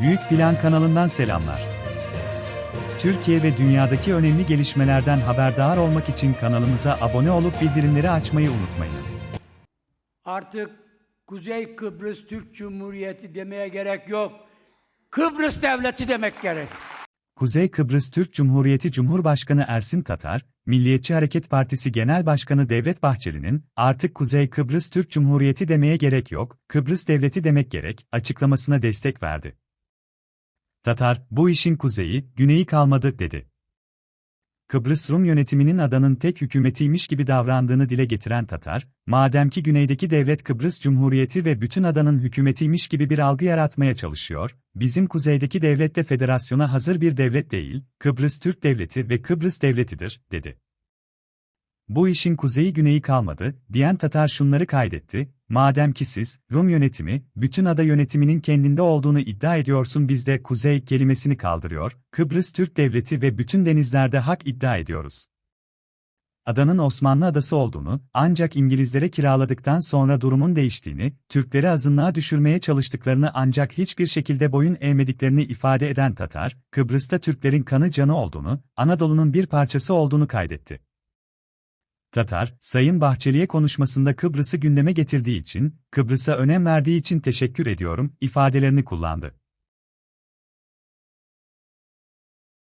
Büyük Plan kanalından selamlar. Türkiye ve dünyadaki önemli gelişmelerden haberdar olmak için kanalımıza abone olup bildirimleri açmayı unutmayınız. Artık Kuzey Kıbrıs Türk Cumhuriyeti demeye gerek yok. Kıbrıs Devleti demek gerek. Kuzey Kıbrıs Türk Cumhuriyeti Cumhurbaşkanı Ersin Tatar, Milliyetçi Hareket Partisi Genel Başkanı Devlet Bahçeli'nin artık Kuzey Kıbrıs Türk Cumhuriyeti demeye gerek yok, Kıbrıs Devleti demek gerek açıklamasına destek verdi. Tatar, bu işin kuzeyi, güneyi kalmadı dedi. Kıbrıs Rum yönetiminin adanın tek hükümetiymiş gibi davrandığını dile getiren Tatar, madem ki güneydeki devlet Kıbrıs Cumhuriyeti ve bütün adanın hükümetiymiş gibi bir algı yaratmaya çalışıyor, bizim kuzeydeki devlet de federasyona hazır bir devlet değil, Kıbrıs Türk Devleti ve Kıbrıs Devleti'dir, dedi. Bu işin kuzeyi güneyi kalmadı, diyen Tatar şunları kaydetti, madem ki siz, Rum yönetimi, bütün ada yönetiminin kendinde olduğunu iddia ediyorsun biz de kuzey kelimesini kaldırıyor, Kıbrıs Türk Devleti ve bütün denizlerde hak iddia ediyoruz. Adanın Osmanlı adası olduğunu, ancak İngilizlere kiraladıktan sonra durumun değiştiğini, Türkleri azınlığa düşürmeye çalıştıklarını ancak hiçbir şekilde boyun eğmediklerini ifade eden Tatar, Kıbrıs'ta Türklerin kanı canı olduğunu, Anadolu'nun bir parçası olduğunu kaydetti. Tatar, Sayın Bahçeli'ye konuşmasında Kıbrıs'ı gündeme getirdiği için, Kıbrıs'a önem verdiği için teşekkür ediyorum, ifadelerini kullandı.